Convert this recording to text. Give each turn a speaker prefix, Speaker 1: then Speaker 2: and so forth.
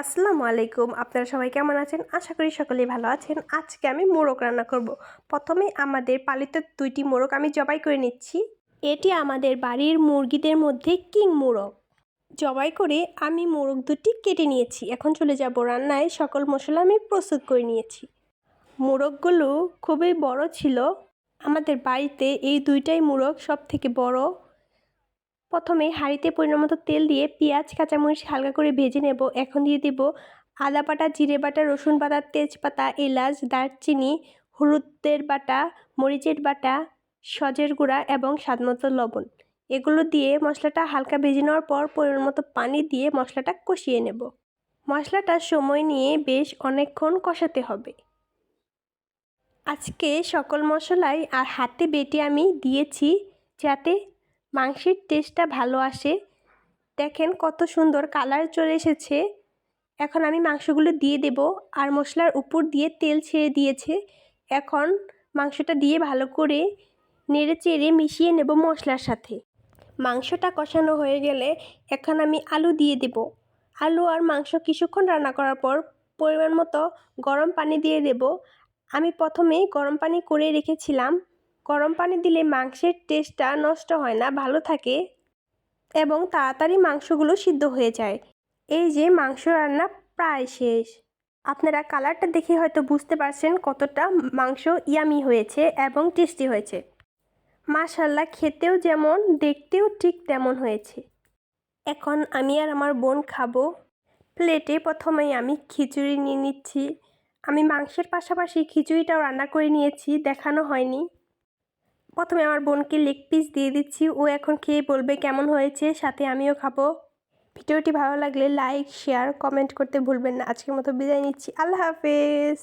Speaker 1: আসসালামু আলাইকুম। আপনারা সবাই কেমন আছেন? আশা করি সকলেই ভালো আছেন। আজকে আমি মোরগ রান্না করব। প্রথমে আমাদের পালিত দুইটি মোরগ আমি জবাই করে নিচ্ছি। এটি আমাদের বাড়ির মুরগিদের মধ্যে কিং মোরগ। জবাই করে আমি মোরগ দুটি কেটে নিয়েছি। এখন চলে যাব রান্নায়। সকল মশলা আমি প্রস্তুত করে নিয়েছি। মোরগগুলো খুবই বড় ছিল। আমাদের বাড়িতে এই দুইটাই মোরগ সব থেকে বড়। প্রথমে হাঁড়িতে পরিমাণ মতো তেল দিয়ে পেঁয়াজ, কাঁচামরিচ হালকা করে ভেজে নেব। এখন দিয়ে দেব আদা বাটা, জিরে বাটা, রসুন বাটা, তেজপাতা, এলাচ, দারচিনি, হলুদের বাটা, মরিচের বাটা, সজের গুঁড়া এবং স্বাদমতো লবণ। এগুলো দিয়ে মশলাটা হালকা ভেজে নেওয়ার পর পরিমাণ মতো পানি দিয়ে মশলাটা কষিয়ে নেব। মশলাটা সময় নিয়ে বেশ অনেকক্ষণ কষাতে হবে। আজকে সকল মশলাই আর হাতে বেটে আমি দিয়েছি যাতে মাংসের টেস্টটা ভালো আসে। দেখেন কত সুন্দর কালার চলে এসেছে। এখন আমি মাংসগুলো দিয়ে দেব আর মশলার উপর দিয়ে তেল ছেড়ে দিয়েছে। এখন মাংসটা দিয়ে ভালো করে নেড়ে চেড়ে মিশিয়ে নেব মশলার সাথে। মাংসটা কষানো হয়ে গেলে এখন আমি আলু দিয়ে দেব। আলু আর মাংস কিছুক্ষণ রান্না করার পর পরিমাণ মতো গরম পানি দিয়ে দেব। আমি প্রথমে গরম পানি করে রেখেছিলাম। গরম পানি দিলে মাংসের টেস্টটা নষ্ট হয় না, ভালো থাকে এবং তাড়াতাড়ি মাংসগুলো সিদ্ধ হয়ে যায়। এই যে মাংস রান্না প্রায় শেষ। আপনারা কালারটা দেখে হয়তো বুঝতে পারছেন কতটা মাংস ইয়ামি হয়েছে এবং টেস্টি হয়েছে। মাশাল্লাহ খেতেও যেমন, দেখতেও ঠিক তেমন হয়েছে। এখন আমি আর আমার বোন খাব। প্লেটে প্রথমেই আমি খিচুড়ি নিয়ে নিচ্ছি। আমি মাংসের পাশাপাশি খিচুড়িটাও রান্না করে নিয়েছি, দেখানো হয়নি। প্রথমে আমার বোনকে লেগ পিস দিয়ে দিচ্ছি। ও এখন খেয়ে বলবে কেমন হয়েছে, সাথে আমিও খাব। ভিডিওটি ভালো লাগলে লাইক, শেয়ার, কমেন্ট করতে ভুলবেন না। আজকের মতো বিদায় নিচ্ছি। আল্লাহ হাফেজ।